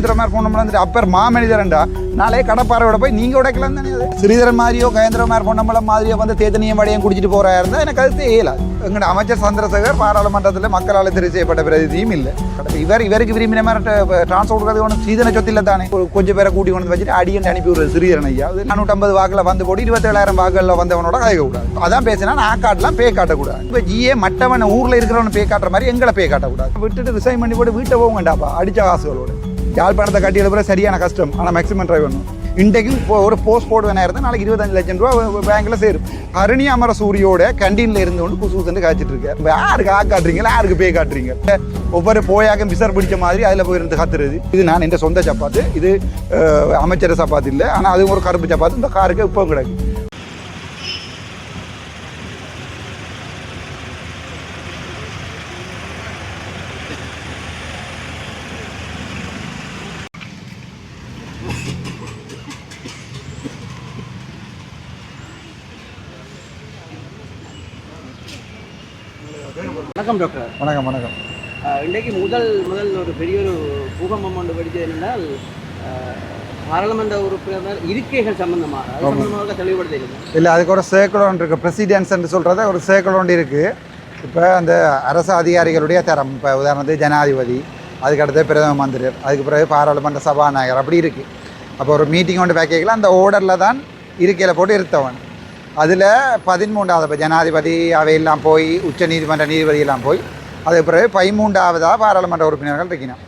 கயந்திரமார் பொன்னம்பலம் அப்பர் மாமனிதரண்டா. நாளே கடப்பாறையோட போய் நீங்க உடைக்கலாம் தானே அது? ஸ்ரீதரன் மாதிரியோ கயந்திரமார் பொன்னம்பலம் மாதிரியோ வந்து தேத்தனியம் வடையும் குடிச்சிட்டு போறா இருந்தா எனக்கு கருத்து இயலாது. எங்களோட அமைச்சர் சந்திரசேகர் பாராளுமன்றத்தில் மக்களால் தெரிவு செய்யப்பட்ட பிரதியும் இல்லை. இவர் இவருக்கு விரும்பின மாதிரி டிரான்ஸ்போர்ட் கொடுக்கறது ஒன்றும் சீதன சொத்தில் தானே. கொஞ்சம் பேரை கூட்டி கொண்டு வந்து வச்சுட்டு அடியன் அனுப்பி விடுறது ஸ்ரீதரன் ஐயா. அது நானூற்றம்பது வாக்கில் வந்து போட்டு இருபத்தேழாயிரம் வாக்கில் வந்தவனோட கதைக்க கூடாது. அதான் பேசினா நான் காட்டலாம் பே காட்டக்கூடாது. இப்போ ஜிஏ மட்டவன் ஊரில் இருக்கிறவன் பே காட்டுற மாதிரி எங்களை பே காட்டக்கூடாது. விட்டுட்டு ரிசைன் பண்ணி போட்டு வீட்டை போங்கண்டாப்பா அடித்த காசுகளோட. யாழ்ப்பாணத்தை கட்டி எழுப்புற சரியான கஷ்டம். ஆனால் மேக்ஸிமம் ட்ரைவ் பண்ணும் இன்றைக்கும் ஒரு போஸ்ட் போர்டு வேணா இருந்தால் நாளைக்கு இருபத்தஞ்சு லட்சம் ரூபா பேங்க்ல சேரும். அருணி அமர சூரியோட கண்டீனில் இருந்து கொண்டு குசு குசுன்னு காய்ச்சிட்டு இருக்காரு யாருக்கு ஆ காட்டுறீங்களா யாருக்கு பே காட்டுறீங்க? ஒவ்வொரு போயாக விசர் பிடிச்ச மாதிரி அதில் போய் இருந்து கத்துறது. இது நான் என் சொந்த சப்பாத்து. இது அமைச்சர் சப்பாத்து இல்லை. ஆனால் அது ஒரு கருப்பு சப்பாத்து. இந்த காருக்கு இப்போ கிடக்கு. வணக்கம் டாக்டர். வணக்கம் வணக்கம். இன்றைக்கு முதல் முதல் ஒரு பெரிய ஒரு பூகம்பம் ஒன்று வெடித்தது என்னென்னால் பாராளுமன்ற உறுப்பினர் இருக்கைகள் சம்பந்தமாக சம்பந்தமாக தெளிவுபடுத்திருக்கோம் இல்லை அதுக்கு ஒரு சேக்கலோன் இருக்குது பிரசிடென்ஸ்ன்னு சொல்கிறத ஒரு சேக்கலோன் இருக்குது இப்போ அந்த அரசு அதிகாரிகளுடைய தரம் இப்போ உதாரணத்துக்கு ஜனாதிபதி அதுக்கடுத்து பிரதம மந்திரி அதுக்கு பிறகு பாராளுமன்ற சபாநாயகர் அப்படி இருக்குது அப்போ ஒரு மீட்டிங் ஒன்று வைக்கல அந்த ஓர்டரில் தான் இருக்கையில் போட்டு இருத்தவன். அதில் பதிமூன்றாவது ஜனாதிபதி அவையெல்லாம் போய் உச்ச நீதிமன்ற நீதிபதியெல்லாம் போய் அதுக்கு பிறகு பதிமூன்றாவதாக பாராளுமன்ற உறுப்பினர்கள் இருக்கணும்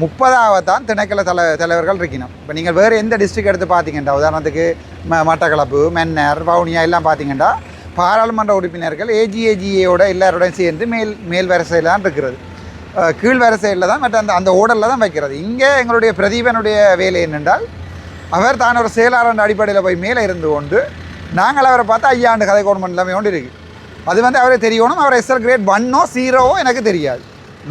முப்பதாவது தான் திணைக்கள தலை தலைவர்கள் இருக்கணும் இப்போ நீங்கள் வேறு எந்த டிஸ்ட்ரிக்ட் எடுத்து பார்த்தீங்கன்னா உதாரணத்துக்கு ம மட்டக்களப்பு மென்னர் வவுனியா எல்லாம் பார்த்தீங்கன்னா பாராளுமன்ற உறுப்பினர்கள் ஏஜிஏஜிஏயோட எல்லாரோடையும் சேர்ந்து மேல் மேல் வரிசையில் தான் இருக்கிறது. கீழ் வரிசையில் தான் மற்ற அந்த அந்த ஓர்டரில் தான் வைக்கிறது. இங்கே எங்களுடைய பிரதீபனுடைய வேலை என்னென்றால் அவர் தான் ஒரு செயலாளர் அடிப்படையில் போய் மேலே இருந்து கொண்டு நாங்கள் அவரை பார்த்தா ஐயாண்டு கதை கவர்மெண்ட் எல்லாமே ஒன்று இருக்குது அது வந்து அவரே தெரியணும் அவர் எஸ்எல் கிரேட் ஒன்னோ ஜீரோவோ எனக்கு தெரியாது.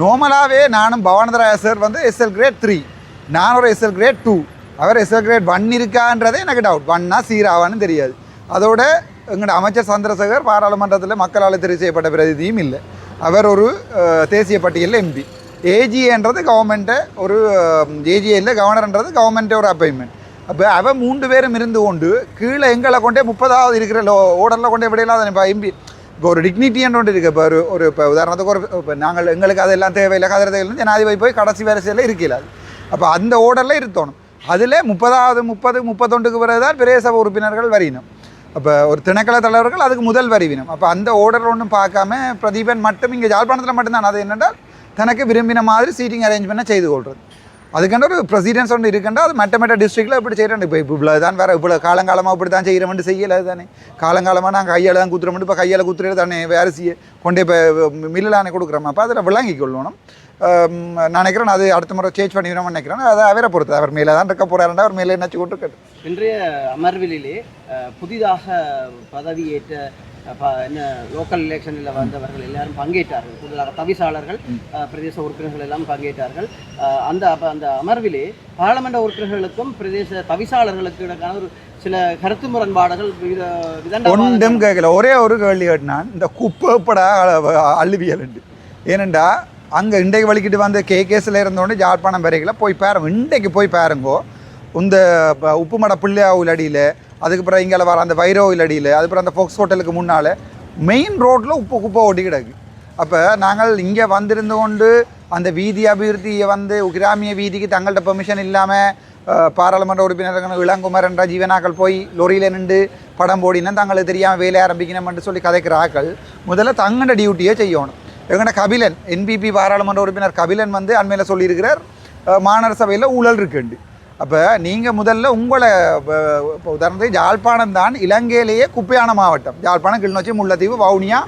நார்மலாகவே நானும் பவானந்தராய சார் வந்து எஸ்எல் கிரேட் த்ரீ நான் ஒரு எஸ்எல் கிரேட் டூ அவர் எஸ்எல் கிரேட் ஒன் இருக்கான்றதே எனக்கு டவுட் ஒன்னா சீராவான்னு தெரியாது. அதோட எங்களோட அமைச்சர் சந்திரசேகர் பாராளுமன்றத்தில் மக்களால் தெரிவு செய்யப்பட்ட பிரதிநிதியும் இல்லை. அவர் ஒரு தேசிய பட்டியலில் எம்பி ஏஜிஏன்றது கவர்மெண்ட்டை ஒரு ஏஜிஏல கவர்னர்ன்றது கவர்மெண்ட்டே ஒரு அப்பாயின்மெண்ட் அப்போ அவன் மூன்று பேரும் இருந்து கொண்டு கீழே எங்களை கொண்டே முப்பதாவது இருக்கிற லோ ஓடரில் கொண்டே விடையில்லாத இப்போ எம்பி இப்போ ஒரு டிக்னிட்டின்னு ஒன்று இருக்குது இப்போ ஒரு ஒரு இப்போ உதாரணத்துக்கு ஒரு இப்போ நாங்கள் எங்களுக்கு அதெல்லாம் தேவையில்லை கதிர தேவையில்லை ஜனாதிபதி போய் கடைசி வரிசையில் இருக்கல அது. அப்போ அந்த ஓடரில் இருத்தணும். அதில் முப்பதாவது முப்பது முப்பத்தொண்டுக்கு பிறகு தான் பெரிய சபை உறுப்பினர்கள் வரையினும். அப்போ ஒரு திணைக்கள தலைவர்கள் அதுக்கு முதல் வரிவினம் அப்போ அந்த ஓர்டர் ஒன்றும் பார்க்காம பிரதீபன் மட்டும் இங்கே யாழ்ப்பாணத்தில் மட்டும்தான். அது என்னென்றால் தனக்கு விரும்பின மாதிரி சீட்டிங் அரேஞ்ச்மெண்ட்டை செய்து கொள்வது அதுக்கான ஒரு பிரசிடென்ஸ் ஒன்று இருக்குண்டா. அது மற்ற மற்ற டிஸ்ட்ரிக்டில் இப்படி செய்கிறேன் இப்போ இவ்வளோ தான் வேறு. இவ்வளோ காலங்காலமாக இப்படி தான் செய்கிறோம்னு செய்யலை தானே. காலங்காலமாக நாங்கள் கையால் தான் குத்துறோம் இப்போ கையால் குத்துறது தானே. வேறு செய்ய கொண்டே இப்போ மில்லானே கொடுக்குறோம். அப்போ அதில் விளங்கி கொள்ளணும். நான் நினைக்கிறேன் அது அடுத்த முறை சேஞ்ச் பண்ணிடுறோம்னு நினைக்கிறேன். அதை அவரை பொறுத்து அவர் மேலே தான் இருக்க போகிறாருண்டா அவர் மேலே நினச்சி கொண்டு இருக்கட்டும் இன்றைய அமர்விலே புதிதாக பதவியேற்ற என்ன லோக்கல் எலெக்ஷனில் வந்தவர்கள் எல்லாரும் பங்கேற்றார்கள். கூடுதலாக தவிசாளர்கள் பிரதேச உறுப்பினர்கள் எல்லாம் பங்கேற்றார்கள். அந்த அப்ப அந்த அமர்விலே பாராளுமன்ற உறுப்பினர்களுக்கும் பிரதேச தவிசாளர்களுக்கு இடைக்கான ஒரு சில கருத்து முரண்பாடுகள் ஒன்றும் கேட்கல. ஒரே ஒரு கேள்வி கேட்டினான் இந்த குப்பைப்படா அள்ளுவியல் ஏனண்டா அங்கே இன்றைக்கு வலிக்கிட்டு வந்து கே கேஸில் இருந்தோடனே ஜாழ்ப்பாணம் வரைக்கல போய் பாருங்க. இன்றைக்கு போய் பாருங்கோ. இந்த உப்புமட பிள்ளையாவில் அடியில் அதுக்கப்புறம் இங்கே வர அந்த வைரோவில் அடியில் அதுக்கப்புறம் அந்த ஃபோக்ஸ் ஹோட்டலுக்கு முன்னால் மெயின் ரோட்டில் உப்பு குப்பை ஓட்டி கிடக்கு. அப்போ நாங்கள் இங்கே வந்திருந்து கொண்டு அந்த வீதி அபிவிருத்தியை வந்து கிராமிய வீதிக்கு தங்கள்கிட்ட பெர்மிஷன் இல்லாமல் பாராளுமன்ற உறுப்பினர்கள் இளங்குமரன் ஜீவனாக்கள் போய் லொரியில் நின்று படம் போடினா தங்களுக்கு தெரியாமல் வேலை ஆரம்பிக்கணும்னு சொல்லி கதைக்கிற ஆக்கள் முதல்ல தங்களோட டியூட்டியை செய்யணும். எங்கட கபிலன் என்பிபி பாராளுமன்ற உறுப்பினர் கபிலன் வந்து அண்மையில் சொல்லியிருக்கிறார் மாநகர சபையில் ஊழல் இருக்குண்டு. அப்போ நீங்கள் முதல்ல உங்களை இப்போ உதாரணத்துக்கு யாழ்ப்பாணம் தான் இலங்கையிலேயே குப்பையான மாவட்டம். யாழ்ப்பாணம் கிளிநொச்சி முல்லைத்தீவு வவுனியா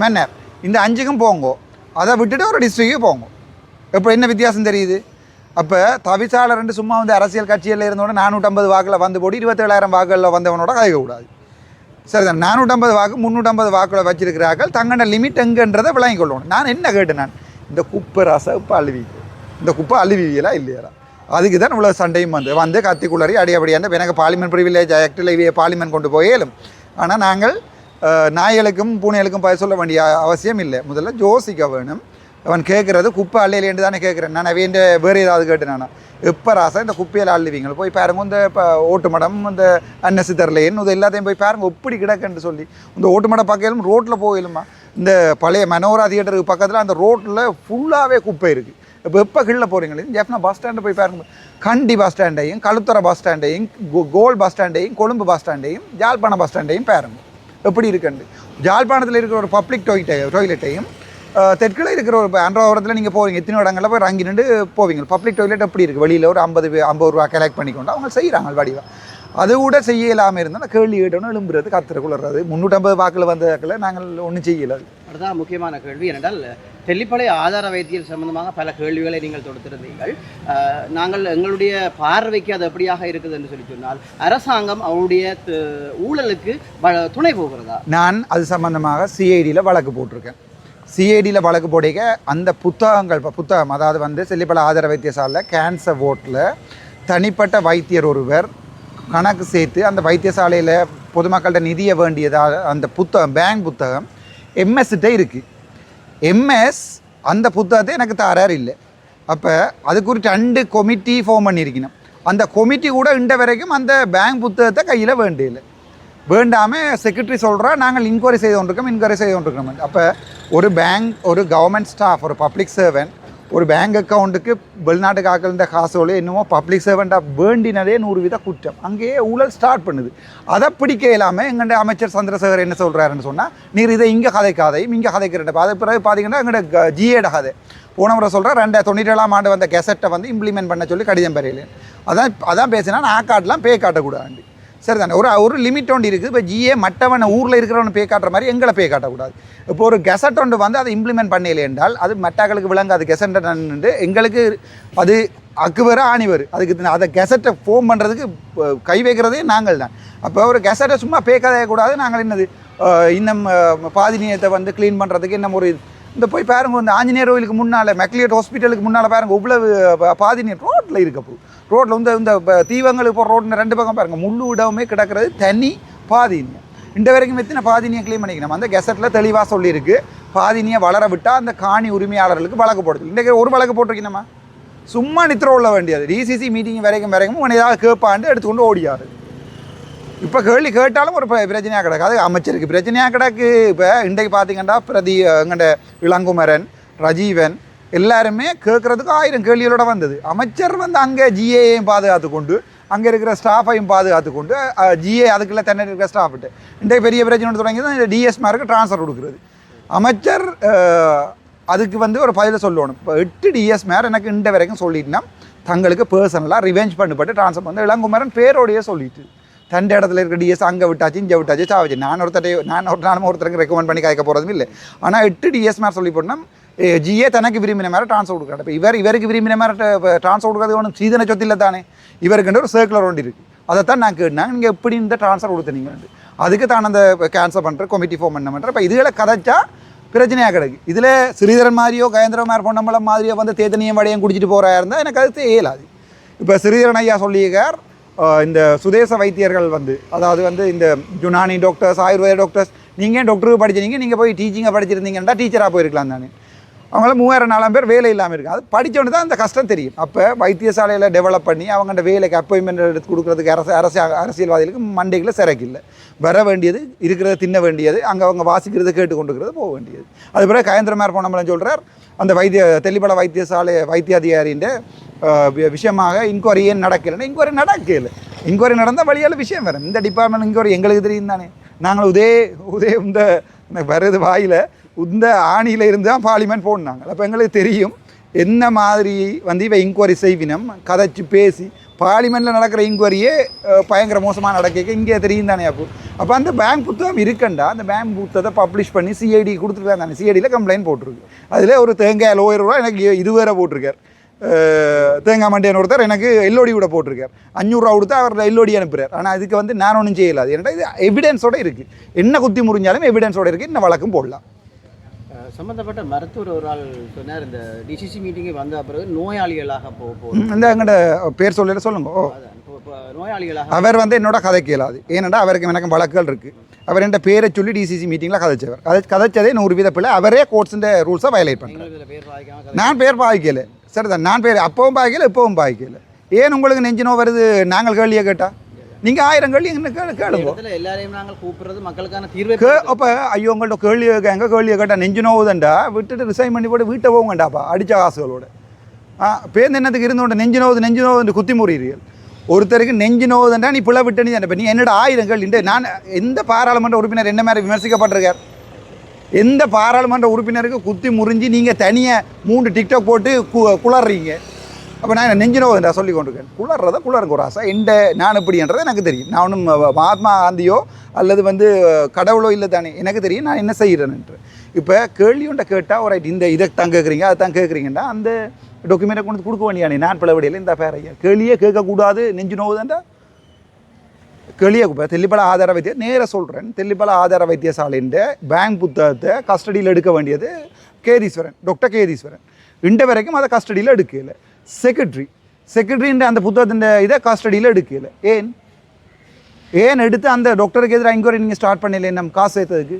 மென்னர். இந்த அஞ்சுக்கும் போங்கோ. அதை விட்டுட்டு ஒரு டிஸ்ட்ரிக்கு போங்கோ. இப்போ என்ன வித்தியாசம் தெரியுது? அப்போ தவிசாளர் சும்மா வந்து அரசியல் கட்சியில் இருந்தோட நானூற்றம்பது வாக்கில் வந்து போட்டு இருபத்தேழாயிரம் வாக்குகளில் வந்தவனோட கதைக்கக்கூடாது. சரி தான் நானூற்றம்பது வாக்கு முந்நூற்றம்பது வாக்கில் வச்சிருக்கிறார்கள். தங்கண்ட லிமிட் எங்கன்றதை விளங்கிக் கொள்ளணும் நான் என்ன கேட்டேன் நான்? இந்த குப்பை ரசம் இப்போ அழுவி இந்த குப்பை அழுவியலா இல்லையா அதுக்கு தான் இவ்வளோ சண்டையும் வந்து. வந்து கத்திக்குள்ளறி அடியபடியாக எனக்கு பார்லிமெண்ட் ப்ரிவிலேஜ் ஆக்டில் இவைய பார்லிமெண்ட் கொண்டு போயேலும். ஆனால் நாங்கள் நாய்களுக்கும் பூனைகளுக்கும் பய சொல்ல வேண்டிய அவசியம் இல்லை. முதல்ல யோசிக்க வேணும். அவன் கேட்குறது குப்பை அள்ளையிலேருந்து தானே கேட்குறேன் நான் வேண்ட வேறு ஏதாவது கேட்டு நான். எப்போ ராசா இந்த குப்பையில் அள்ளுவீங்க? போய் பாருங்க இந்த இப்போ ஓட்டு மடம் இந்த அன்னசித்தர்லேன்னு இது எல்லாத்தையும் போய் பாருங்க எப்படி கிடக்குன்னு சொல்லி. இந்த ஓட்டுமடம் பக்கையிலும் ரோட்டில் போயிலுமா இந்த பழைய மனோரா தியேட்டருக்கு பக்கத்தில் அந்த ரோட்டில் ஃபுல்லாகவே குப்பை இருக்குது இப்போ எப்போ கீழே போகிறீங்களே ஜெஃப்னா பஸ் ஸ்டாண்டு போய் பாருங்க. கண்டி பஸ் ஸ்டாண்டையும் கழுத்துறை பஸ் ஸ்டாண்டையும் கோல் பஸ் ஸ்டாண்டையும் கொழும்பு பஸ் ஸ்டாண்டையும் ஜாழ்ப்பாணம் பஸ் ஸ்டாண்டையும் பாருங்க. எப்படி இருக்குன்னு. ஜாழ்ப்பாணத்தில் இருக்கிற ஒரு பப்ளிக் டொய்லெட்டை டொய்லெட்டையும் தெற்கில் இருக்கிற ஒரு அன்றாவரத்தில் நீங்கள் போவீங்க. எத்தனை இடங்களில் போய் ரங்கி நின்று போவீங்க. பப்ளிக் டொய்லெட் எப்படி இருக்குது வெளியில் ஒரு ஐம்பது ஐம்பது ரூபா கலெக்ட் பண்ணிக்கொண்டு அவங்க செய்கிறாங்க வடிவாக அது கூட செய்ய இல்லாமல் இருந்தால் கேள்வி கேட்டோன்னு எழும்புறது கத்துற குளர்றது முந்நூற்றம்பது வாக்கில் வந்ததுல நாங்கள் ஒன்றும் செய்யலை. அதுதான் முக்கியமான கேள்வி. ஏனென்றால் தெல்லிப்பளை ஆதார வைத்தியம் சம்பந்தமாக பல கேள்விகளை நீங்கள் தொடுத்திருந்தீர்கள். நாங்கள் எங்களுடைய பார்வைக்கு அது எப்படியாக இருக்குது என்று சொல்லி சொன்னால் அரசாங்கம் அவருடைய ஊழலுக்கு வ- துணை போகிறதா? நான் அது சம்பந்தமாக சிஐடியில் வழக்கு போட்டிருக்கேன். சிஐடியில் வழக்கு போடிக்க அந்த புத்தகங்கள் புத்தகம் அதாவது வந்து செல்லிப்பள ஆதார வைத்தியசாலையில் கேன்சர் ஓட்டில் தனிப்பட்ட வைத்தியர் ஒருவர் கணக்கு சேர்த்து அந்த வைத்தியசாலையில் பொதுமக்கள்கிட்ட நிதிய வேண்டியதாக அந்த புத்தகம் பேங்க் புத்தகம் எம்எஸ்கிட்ட இருக்குது எம்எஸ் அந்த புத்தகத்தை எனக்கு தரார் இல்லை. அப்போ அது குறித்து ரெண்டு கொமிட்டி ஃபார்ம் பண்ணியிருக்கணும். அந்த கொமிட்டி கூட இண்ட வரைக்கும் அந்த பேங்க் புத்தகத்தை கையில் வேண்டியில்லை வேண்டாமல் செக்ரட்டரி சொல்கிறா நாங்கள் இன்கொயரி செய்து கொண்டிருக்கோம் இன்கொயரி செய்து கொண்டிருக்கோம். அப்போ ஒரு பேங்க் ஒரு கவர்மெண்ட் ஸ்டாஃப் ஒரு பப்ளிக் சர்வெண்ட் ஒரு பேங்க் அக்கௌண்ட்டுக்கு வெளிநாட்டுக்கு ஆக்கள்ன்ற காசோலையோ என்னமோ பப்ளிக் சர்வெண்ட்டாக வேண்டினதே நூறு வித குற்றம். அங்கேயே ஊழல் ஸ்டார்ட் பண்ணுது. அதை பிடிக்க இல்லாமல் எங்கள்ட அமைச்சர் சந்திரசேகர் என்ன சொல்கிறாருன்னு சொன்னால் நீர் இதை இங்கே கதைக்காதையும் இங்கே கதைக்கிறேன் அது பிறகு பார்த்தீங்கன்னா எங்கள்ட ஜிஏட கதை. போன முறை சொல்கிறேன் ரெண்டு தொண்ணூற்றி ஏழாம் ஆண்டு வந்த கெசட்டை வந்து இம்ப்ளிமெண்ட் பண்ண சொல்லி கடிதம் பெறையில அதான் அதான் பேசினா நான் காட்டலாம் பே காட்டக்கூடாது சரி தானே ஒரு ஒரு லிமிட் ஒன்று இருக்குது. இப்போ ஜிஏ மற்றவனை ஊரில் இருக்கிறவனை பே காட்டுற மாதிரி எங்களை பே காட்டக்கூடாது. இப்போ ஒரு கெசட் ஒன்று வந்து அதை இம்ப்ளிமெண்ட் பண்ணல என்றால் அது மற்றவர்களுக்கு விளங்காது. கெசட் எங்களுக்கு அது அக்கு வேறு ஆணி அதுக்கு அதை கெசட்டை ஃபோம் பண்ணுறதுக்கு கை வைக்கிறதே நாங்கள் தான். அப்போ ஒரு கெசட்டை சும்மா பே கதையக்கூடாது நாங்கள் என்னது இன்னும் பாதினியத்தை பாதி வந்து க்ளீன் பண்ணுறதுக்கு இன்னும் ஒரு இந்த போய் பாருங்க இந்த ஆஞ்சநேயர் கோயிலுக்கு முன்னால் மெக்லியட் ஹாஸ்பிட்டலுக்கு முன்னால் பாருங்க இவ்வளவு பாதினியர் பாதி ரோட்டில் இருக்கப்போ ரோட்டில் வந்து இந்த தீவங்கள் தீவங்களுக்கு போகிற ரோட்டில் ரெண்டு பக்கம் பாருங்கள் முள்ளு இடமே கிடக்கிறது தனி பாதினியம். இந்த வரைக்கும் எத்தனை பாதினியை க்ளீன் பண்ணிக்கணும் அந்த கெசட்டில் தெளிவாக சொல்லியிருக்கு. பாதினியை வளர விட்டால் அந்த காணி உரிமையாளர்களுக்கு வழக்கு போடுது இன்றைக்கு ஒரு வழக்கு போட்டிருக்கணுமா சும்மா நித்திர உள்ள வேண்டியது. டிசிசி மீட்டிங் வரைக்கும் வரைக்கும் உன்னை ஏதாவது கேட்பாண்டு எடுத்துக்கொண்டு ஓடியாரு. இப்போ கேள்வி கேட்டாலும் ஒரு பிரச்சனையாக கிடக்கு. அது அமைச்சருக்கு பிரச்சனையாக கிடக்கு. இப்போ இன்றைக்கு பார்த்தீங்கன்னா பிரதி எங்கள்ட இளங்குமரன் ரஜீவன் எல்லாருமே கேட்குறதுக்கு ஆயிரம் கேள்விகளோட வந்தது. அமைச்சர் வந்து அங்கே ஜிஏயையும் பாதுகாத்து கொண்டு அங்கே இருக்கிற ஸ்டாஃபையும் பாதுகாத்து கொண்டு ஜிஏ அதுக்குள்ள தன்னை இருக்கிற ஸ்டாஃப்ட்டு இன்றைக்கு பெரிய பிரச்சனை ஒன்று தொடங்கி தான் டிஎஸ்மாருக்கு ட்ரான்ஸ்ஃபர் கொடுக்குறது. அமைச்சர் அதுக்கு வந்து ஒரு பதில சொல்லணும். இப்போ எட்டு டிஎஸ் மேர் எனக்கு இந்த வரைக்கும் சொல்லிட்டுனா தங்களுக்கு பர்சனலாக ரிவெஞ்ச் பண்ணப்பட்டு ட்ரான்ஸ்ஃபர் வந்து இளங்குமரன் பேரோடையே சொல்லிட்டு தண்ட இடத்துல இருக்க டிஎஸ் அங்கே விட்டாச்சு இங்கே விட்டாச்சு சாவச்சு. நான் ஒருத்தரை நான் ஒரு நானும் ஒருத்தருக்கு ரெக்கமெண்ட் பண்ணி காய்க்க போகிறதும் இல்லை. ஆனால் எட்டு டிஎஸ் மேர் சொல்லி போட்டோம்னா ஜிஏ தனக்கு விரும்பின மாதிரி ட்ரான்ஸ்ஃபர் கொடுக்குறாரு இப்போ இவர் இவருக்கு விரும்பின மாதிரி ட்ரான்ஸ்ஃபர் கொடுக்கறது ஒன்றும் சீதன சொத்தில் தானே இவருக்குன்ற ஒரு சர்க்குலர் ஒன்று இருக்குது அதைத்தான் நான் கேட்டேன் நீங்கள் எப்படி இந்த ட்ரான்ஸ்ஃபர் கொடுத்தீங்கன்னு அதுக்கு தான் அந்த கேன்சல் பண்ணுற கமிட்டி ஃபார்ம் பண்ண பண்ணுற இப்போ இதுகளை கதைச்சா பிரச்சனையாக கிடக்கு இதில் ஸ்ரீதரன் மாதிரியோ கயந்திரமார் பொன்னம்பலம் மாதிரியோ வந்து தேத்தனியம் வடையும் குடிச்சிட்டு போகிறா இருந்தால் எனக்கு அது இயலாது இப்போ ஸ்ரீதரன் ஐயா சொல்லியிருக்கார் இந்த சுதேச வைத்தியர்கள் வந்து அதாவது வந்து இந்த யுனானி டாக்டர்ஸ் ஆயுர்வேத டாக்டர்ஸ் நீங்கள் ஏன் டாக்டருக்கு படிச்சிருந்தீங்க நீங்கள் போய் டீச்சிங்காக படிச்சிருந்தீங்கன்னா டீச்சராக போயிருக்கலாம் தானே அவங்கள மூவாயிரம் நாலாம் பேர் வேலை இல்லாமல் இருக்கு அது படித்தவொன்னு தான் அந்த கஷ்டம் தெரியும். அப்போ வைத்தியசாலையில் டெவலப் பண்ணி அவங்கள்ட்ட வேலைக்கு அப்பாயின்மெண்ட் எடுத்து கொடுக்குறதுக்கு அரசு அரசு அரசியல்வாதிகளுக்கு மண்டைகளை சிறக்கு இல்லை. வர வேண்டியது இருக்கிறத தின்ன வேண்டியது அங்கே அவங்க வாசிக்கிறது கேட்டு கொண்டுக்கிறது போக வேண்டியது. அது பிறகு கயந்திரமார் போனம்பலம் சொல்கிறார் அந்த வைத்திய தெல்லிப்பட வைத்தியசாலை வைத்திய அதிகாரின்ற வி- விஷயமாக இன்கொயரி ஏன் நடக்கலைன்னா இன்கொயரி நடக்கல. இன்கொயரி நடந்தால் வழியால் விஷயம் வரும். இந்த டிபார்ட்மெண்ட் இன்கொயரி எங்களுக்கு தெரியும் தானே. நாங்கள் உதே உதே இந்த வருது வாயில் இந்த ஆணியில் இருந்து தான் பார்லிமெண்ட் போடினாங்க. அப்போ எங்களுக்கு தெரியும் என்ன மாதிரி வந்து இவன் இன்கொயரி செய்வினம். கதைச்சு பேசி பார்லிமெண்ட்டில் நடக்கிற இன்கொயரியே பயங்கர மோசமாக நடக்க இங்கே தெரியும் தானே அப்போ. அப்போ அந்த பேங்க் புத்தகம் இருக்கண்டா. அந்த பேங்க் புத்தகத்தை பப்ளிஷ் பண்ணி சிஐடி கொடுத்துருக்காங்க தானே சிஐடியில் கம்ப்ளைண்ட் போட்டிருக்கு. அதில் ஒரு தேங்காய் லோயர் ரூபா எனக்கு இதுவேற போட்டிருக்கார். தேங்காய் மண்டியன் ஒருத்தர் எனக்கு எல்லோடி கூட போட்டிருக்கார். அஞ்சூறுரூவா கொடுத்தா அவர் எல்லோடி அனுப்புகிறார் ஆனால் அதுக்கு வந்து நான் ஒன்றும் செய்யலாது ஏன்னா இது எவிடன்ஸோடு இருக்குது என்ன குத்தி முறிஞ்சாலும் எவிடன்ஸோட இருக்குது இன்னும் வழக்கும் போடலாம். அஹ், சம்பந்தப்பட்ட மருத்துவர் ஒரு ஆள் சொன்னார் இந்த டிசிசி மீட்டிங்கு வந்த பிறகு நோயாளிகளாக போக போகிறோம் இந்த எங்கள்ட பேர் சொல்லல சொல்லுங்க. ஓ. நோயாளிகளாக அவர் வந்து என்னோட கதைக்கு இயலாது ஏனென்றால் அவருக்கு எனக்கு வழக்குகள் இருக்குது அவர் என்ற பேரை சொல்லி டிசிசி மீட்டிங்கில் கதைச்சவர். கதை கதைச்சதே நூறு வீத பிள்ளை அவரே கோர்ட்ஸிൻ്റെ ரூல்ஸை வயலேட் பண்ணுறாரு நான் பேர் பாய்க்கல சரிதான் நான் பேர் அப்பவும் பாய்க்கல இப்பவும் பாய்க்கல ஏன் உங்களுக்கு நெஞ்சு நோய் வருது? நாங்கள் கேள்வியை கேட்டா? நீங்கள் ஆயிரம் கேள்வி என்ன கேளு கேளுங்க. எல்லாரையும் நாங்கள் கூப்பிடுறது மக்களுக்கான தீர்வை அப்போ ஐயோ உங்கள்ட்ட கேள்வி எங்கே கேள்வியை கேட்டால் நெஞ்சு நோவுதண்டா? விட்டுட்டு ரிசைன் பண்ணி போட்டு வீட்டை போங்கண்டாப்பா அடித்த காசுகளோட. ஆ பேருந்து என்னத்துக்கு இருந்தோண்டு நெஞ்சு நோவுது நெஞ்சு நோவுது குத்தி முறியீர்கள். ஒருத்தருக்கு நெஞ்சு நோவுதுண்டா நீ பிள்ளை விட்டு நீ இப்போ நீ என்னோட ஆயிரம் கேள்வி? நான் எந்த பாராளுமன்ற உறுப்பினர் என்ன மாதிரி விமர்சிக்கப்பட்டிருக்கார்? எந்த பாராளுமன்ற உறுப்பினருக்கு குத்தி முறிஞ்சு நீங்கள் தனியாக மூணு டிக்டாக் போட்டு கு குளறீங்க? அப்போ நான் நெஞ்சு நோவுதுண்டா சொல்லி கொண்டிருக்கேன். குளறத குளருங்க ஒரு ஆசை எந்த நான் இப்படின்றது எனக்கு தெரியும். நான் ஒன்றும் மகாத்மா காந்தியோ அல்லது வந்து கடவுளோ இல்லை தானே எனக்கு தெரியும் நான் என்ன செய்கிறேன்ட்டு இப்போ கேள்வி ஒன்றை கேட்டால் ஒரு இந்த இதை தான் கேட்குறீங்க அதை தான் கேட்குறீங்கன்னா அந்த டாக்குமெண்ட்டை கொண்டு கொடுக்க வேண்டியானே நான் பிளவடியில் இந்த பேரையா ஐயா. கேள்வியே கேட்கக்கூடாது நெஞ்சு நோவுதாண்டா கேள்வியே இப்போ தெல்லிப்பல ஆதார வைத்திய நேராக சொல்கிறேன் தெல்லிப்பல ஆதார வைத்தியசாலைன்ற பேங்க் புத்தகத்தை கஸ்டடியில் எடுக்க வேண்டியது கேதீஸ்வரன் டாக்டர் கேதீஸ்வரன். இன்ற வரைக்கும் அதை கஸ்டடியில் எடுக்கலை. செக்ரட்டரி செக்ரட்டரின்ற அந்த புத்தகத்தின் இதை கஸ்டடியில் எடுக்கல. ஏன்? ஏன் எடுத்து அந்த டாக்டருக்கு எதிராக இன்கொயரி நீங்கள் ஸ்டார்ட் பண்ணல நம்ம காசு சேர்த்ததுக்கு?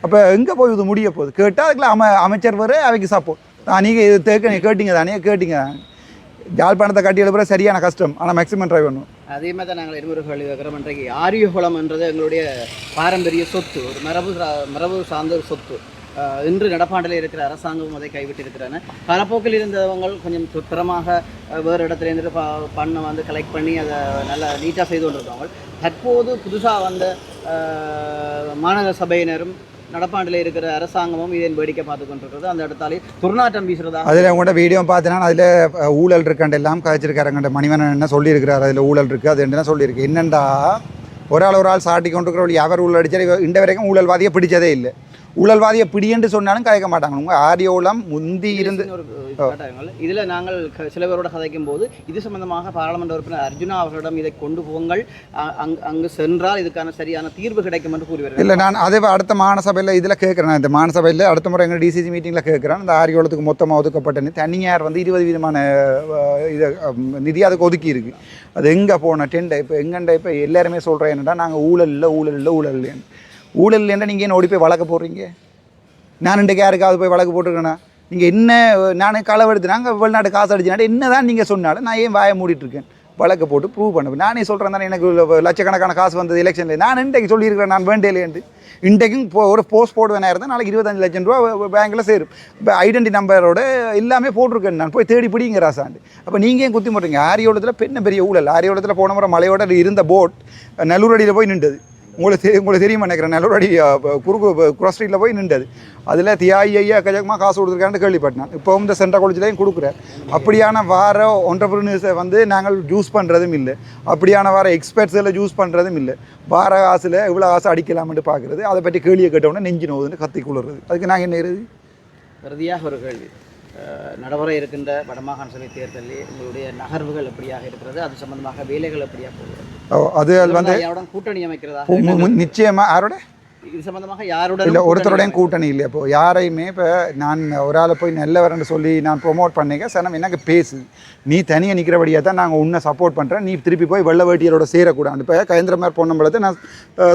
அப்போ எங்கே போய் இது முடிய போகுது? கேட்டால் அதுக்குள்ள அம அமைச்சர் வர அவைக்கு சப்போர்ட் நீங்கள் இது தேக்க கேட்டிங்க தானே கேட்டிங்க. யாழ்ப்பாணத்தை கட்டி எழுப்புற சரியான கஷ்டம். ஆனால் மேக்ஸிமம் ட்ரை பண்ணும் அதே மாதிரி தான் நாங்கள் இருமுறை கேள்வி கேட்குறோம். இன்றைக்கு ஆரியகுளம் என்றது எங்களுடைய பாரம்பரிய சொத்து. ஒரு மரபு சா- மரபு சார்ந்த ஒரு சொத்து. இன்று நடப்பாண்டில் இருக்கிற அரசாங்கமும் அதை கைவிட்டிருக்கிறாங்க. காலப்போக்கில் இருந்தவங்க கொஞ்சம் சுத்திரமாக வேறு இடத்துல இருந்து ப- பண்ணை வந்து கலெக்ட் பண்ணி அதை நல்லா நீட்டாக செய்து கொண்டிருக்காங்க தற்போது புதுசாக வந்த மாநகர சபையினரும் நடப்பாண்டில் இருக்கிற அரசாங்கமும் இதன் வேடிக்கை பார்த்து கொண்டிருக்கிறது. அந்த இடத்தாலே துர்நாற்றம் வீசுறதா அதில் உங்கள்கிட்ட வீடியோ பார்த்தீங்கன்னா அதில் ஊழல் இருக்காண்டு எல்லாம் கதைச்சிருக்காருங்கண்ட மணிவனன் என்ன சொல்லியிருக்கிறார் அதில் ஊழல் இருக்குது அது என்ன சொல்லியிருக்கு? என்னண்டா? ஒரு ஆள் ஒரு ஆள் சாட்டி கொண்டிருக்கிற யாவர் ஊழல் அடித்தார் இந்த வரைக்கும் ஊழல்வாதியை பிடிச்சதே இல்லை. ஊழல்வாதியை பிடின்னு சொன்னாலும் கதைக்க மாட்டாங்க. உங்கள் ஆரியோளம் முந்தி இருந்து இதில் நாங்கள் சில பேரோட கதைக்கும் போது இது சம்பந்தமாக பாராளுமன்ற உறுப்பினர் அர்ஜுனா அவர்களிடம் இதை கொண்டு போங்கள். அங்கு அங்கு சென்றால் இதுக்கான சரியான தீர்வு கிடைக்கும் என்று கூறி வருகிறார் இல்லை நான் அதே அடுத்த மாநசபையில் இதில் கேட்குறேன். இந்த மாநசபையில் அடுத்த முறை எங்கள் டிசிசி மீட்டிங்கில் கேட்குறேன். அந்த ஆரியோளத்துக்கு மொத்தமாக ஒதுக்கப்பட்ட தனியார் வந்து இருபது விதமான இது நிதி அதுக்கு ஒதுக்கி இருக்கு. அது எங்கே போன டெண்டை இப்போ எங்கண்ட இப்போ எல்லாருமே சொல்கிறேன் என்னடா நாங்கள் ஊழல் இல்லை ஊழல் இல்லை ஊழல் இல்லைன்னு. ஊழல் இல்லைன்னா நீங்கள் என்ன ஓடி போய் வழக்கு போடுறீங்க? நான் ரெண்டு யாருக்காவது போய் வழக்கு போட்டிருக்கேண்ணா நீங்கள் என்ன நான் களவெடுத்து நாங்கள் வெளிநாட்டு காசு அடிச்சுனாட்டு என்ன தான் நீங்கள் சொன்னாலும் நான் ஏன் வாயை மூடிட்டுருக்கேன்? வழக்கு போட்டு ப்ரூவ் பண்ணுவேன் நானே சொல்கிறேன் தானே எனக்கு லட்சக்கணக்கான காசு வந்தது எலெக்ஷனில் நான் இன்றைக்கு சொல்லியிருக்கிறேன் நான் வேண்டேலேன்ட்டு. இன்றைக்கும் இப்போ ஒரு போஸ்ட் போடுவேன் இருந்தால் நாளைக்கு இருபத்தஞ்சு லட்சம் ரூபா பேங்க்கில் சேரும். இப்போ ஐடென்டி நம்பரோட எல்லாமே போட்டிருக்கேன் நான். போய் தேடி பிடிங்க ராசாண்டு அப்போ நீங்கள் ஏன் குத்தி மாட்டீங்க ஆரியோளத்தில் பெண்ண பெரிய ஊழல். ஆரியோளத்தில் போன முறை மலையோட இருந்த போட் நல்லூர் அடியில் போய் நின்றுது. உங்களுக்கு தெரி உங்களுக்கு தெரியுமா நினைக்கிறேன். நல்லபடி குறுக்கு குரஸ் ஸ்ட்ரீட்டில் போய் நின்றது. அதில் தியாயி ஐயா கஜகமாக காசு கொடுத்துருக்கான்னு கேள்விப்பட்டேன். இப்போவும் இந்த சென்ட்ரல் காலேஜ்லேயும் கொடுக்குறேன். அப்படியான வார ஒன்றரை வந்து நாங்கள் ஜூஸ் பண்ணுறதும் இல்லை. அப்படியான வார எக்ஸ்பர்ட்ஸில் ஜூஸ் பண்ணுறதும் இல்லை. வார காசில் இவ்வளோ காசு அடிக்கலாம்னு பார்க்குறது அதை பற்றி கேள்வியை கேட்டவுடனே நெஞ்சு நோவுதுன்னு கத்தி குளிர்றது. அதுக்கு நாங்கள் என்ன எழுது இறுதியாக ஒரு கேள்வி. நடைமுறை இருக்கின்ற வடமாகாண சபை தேர்தலில் உங்களுடைய நகர்வுகள் எப்படியாக இருக்கிறது? அது சம்பந்தமாக வேலைகள் எப்படியாக போகிறது? அது வந்து யாருடன் கூட்டணி அமைக்கிறதா? நிச்சயமா யாரோட? இது சம்பந்தமாக யாருடன் இல்லை ஒருத்தரோடையும் கூட்டணி இல்லை. இப்போ யாரையுமே இப்போ நான் ஒரு ஆளை போய் நல்லவரன்னு சொல்லி நான் ப்ரொமோட் பண்ணிக்க சனம் எனக்கு பேசு. நீ தனியாக நிற்கிறபடியாக தான் நாங்கள் உன்னை சப்போர்ட் பண்ணுறேன் நீ திருப்பி போய் வெள்ள வேட்டியரோட சேரக்கூடாது. இப்போ கயந்திரமார் பொன்னம்பலத்தை நான்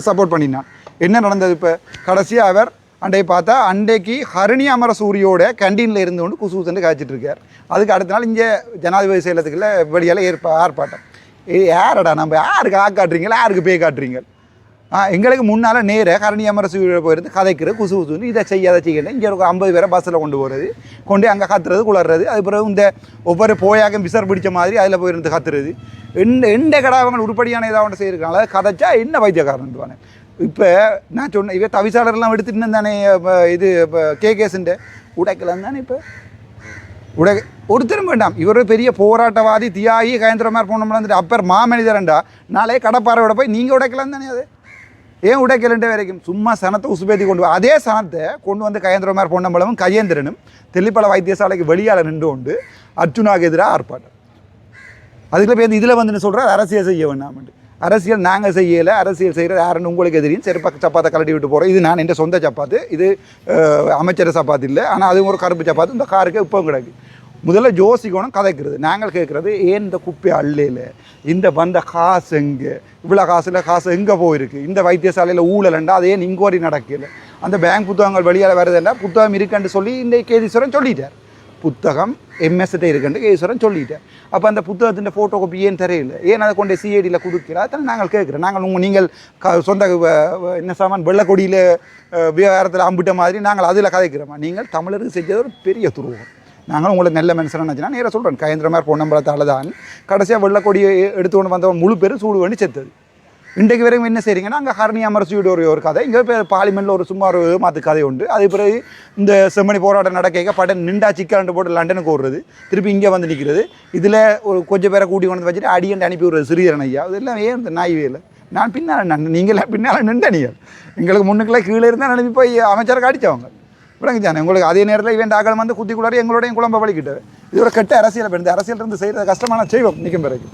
சப்போர்ட் பண்ணினான். என்ன நடந்தது இப்போ? கடைசியாக அவர் அண்டை பார்த்தா அண்டைக்கு ஹரிணி அமர சூரியோட கண்டீனில் இருந்து கொண்டு குசூசன்னு காய்ச்சிட்டு இருக்கார் அதுக்கு அடுத்த நாள் இங்கே ஜனாதிபதி செயலத்துக்குள்ள வெளியால் ஏற்ப ஆர்ப்பாட்டம். ஏ யாரடா நம்ம? யாருக்கு ஆ காட்டுறீங்களா யாருக்கு பேய் காட்டுறீங்க? ஆ எங்களுக்கு முன்னால் நேர கரணி அமரசு போயிருந்து கதைக்கிற குசு குசுன்னு இதை செய்ய அதை செய்யணும் இங்கே ஒரு ஐம்பது பேரை பஸ்ஸில் கொண்டு போகிறது கொண்டு அங்கே கத்துறது குளர்றது. அது பிறகு இந்த ஒவ்வொரு போயாக விசர் பிடிச்ச மாதிரி அதில் போயிருந்து கத்துறது. எந்த எந்த கடாவங்கள் உருப்படியான இதாக ஒன்று செய்யிருக்காங்களா கதைச்சா என்ன வைத்தியக்காரன்ட்டுவானே இப்போ நான் சொன்னேன் இவன் தவிசாளர்லாம் எடுத்துட்டு தானே இது இப்போ கேகேஸுண்டு உடைக்கலாம் தானே இப்போ? உடை ஒருத்தரும் வேண்டாம். இவர் பெரிய போராட்டவாதி தியாகி கயந்திரமார் போனோம்னா அப்பர் மாமனிதரண்டா. நாளே கடப்பாறையோட போய் நீங்கள் உடைக்கலாம் தானே அது? ஏன் உடைக்கலண்டே வரைக்கும்? சும்மா சனத்தை உசுபேத்தி கொண்டு அதே சனத்தை கொண்டு வந்து கயந்திரமார் பொன்னம்பலமும் கயேந்திரனும் தெல்லிப்பள வைத்தியசாலைக்கு வெளியால் நின்று கொண்டு அர்ஜுனாவுக்கு எதிராக ஆர்ப்பாட்டம். அதுக்குள்ளே பேர் இதில் வந்து சொல்கிறார் அரசியல் செய்ய வேண்டாம்ட்டு அரசியல் நாங்கள் செய்யலை அரசியல் செய்கிறது யாருன்னு உங்களுக்கு எதிரியும் செருப்பா சப்பாத்தை கலட்டி விட்டு போகிறோம் இது நான் என் சொந்த சப்பாத்து. இது அமைச்சர் சப்பாத்து இல்லை. ஆனால் அது ஒரு கருப்பு சப்பாத்து. இந்த காருக்கு இப்போவும் கிடக்கு. முதல்ல ஜோசிக்கணும் கதைக்கிறது. நாங்கள் கேட்குறது ஏன் இந்த குப்பை அள்ளையில்? இந்த வந்த காசு எங்கே? இவ்வளோ காசில் காசு எங்கே போயிருக்கு? இந்த வைத்தியசாலையில் ஊழலண்டா? அது ஏன் இன்கொயரி நடக்கலை? அந்த பேங்க் புத்தகங்கள் வெளியால் வருதுன்னா புத்தகம் இருக்குன்னு சொல்லி இந்த கேதீஸ்வரன் சொல்லிட்டார் புத்தகம் எம்எஸ்கிட்ட இருக்குன்னு கேஸ்வரன் சொல்லிட்டேன். அப்போ அந்த புத்தகத்தின் ஃபோட்டோ காப்பி ஏன் தெரியல? ஏன் அதை கொண்டு சிஐடியில் கொடுக்கிறா அதனால் நாங்கள் கேட்குறோம். நாங்கள் உங்கள் நீங்கள் க சொந்த என்ன சாமான் வெள்ளக்கொடியில் விவகாரத்தில் அம்பிட்ட மாதிரி நாங்கள் அதில் கதைக்கிறோமா? நீங்கள் தமிழருக்கு செஞ்சது ஒரு பெரிய துருவம் நாங்களும் உங்களை நல்ல மனுஷனாக நினச்சினா நேராக சொல்கிறேன் கயந்திரமார் பொன்னம்பலத்தால் தான். கடைசியாக வெள்ளக்கொடியை எடுத்து கொண்டு வந்தவன் முழு பேரும் சூடு பண்ணி செத்தது. இன்றைக்கு வரைக்கும் என்ன செய்கிறீங்கன்னா அங்கே ஹரணி அமர்சியோட ஒரு ஒரு கதை. இங்கே இப்போ பார்லிமெண்ட்டில் ஒரு சும்மா ஒரு மாற்று கதை உண்டு. அது பிறகு இந்த செம்மணி போராட்டம் நடக்க படம் நிண்டா சிக்கலாண்டு போட்டு லண்டனுக்கு ஓடுறது. திருப்பி இங்கே வந்து நிற்கிறது இதில் ஒரு கொஞ்சம் பேரை கூட்டி கொண்டு வச்சுட்டு அடியண்டு அனுப்பி விடுறது சிறியரன் ஐயா. இதெல்லாம் ஏன் இந்த நாய் வேலை? நான் பின்னால் நான் நீங்களே பின்னால் நின்றனியல் எங்களுக்கு முன்னுக்குள்ளே கீழே இருந்தால் அனுப்பி போய் அமைச்சருக்கு அடித்தவங்க விளங்குச்சானே உங்களுக்கு அதே நேரத்தில் இவன் ஆகலம் வந்து குத்தி குளாரி எங்களோடையும் குழம்ப வலிக்கிட்டு இது ஒரு கெட்ட அரசியல் இப்போ இந்த அரசியல் இருந்து செய்கிறது கஷ்டமான செய்வோம் நிற்கும் பிறகு.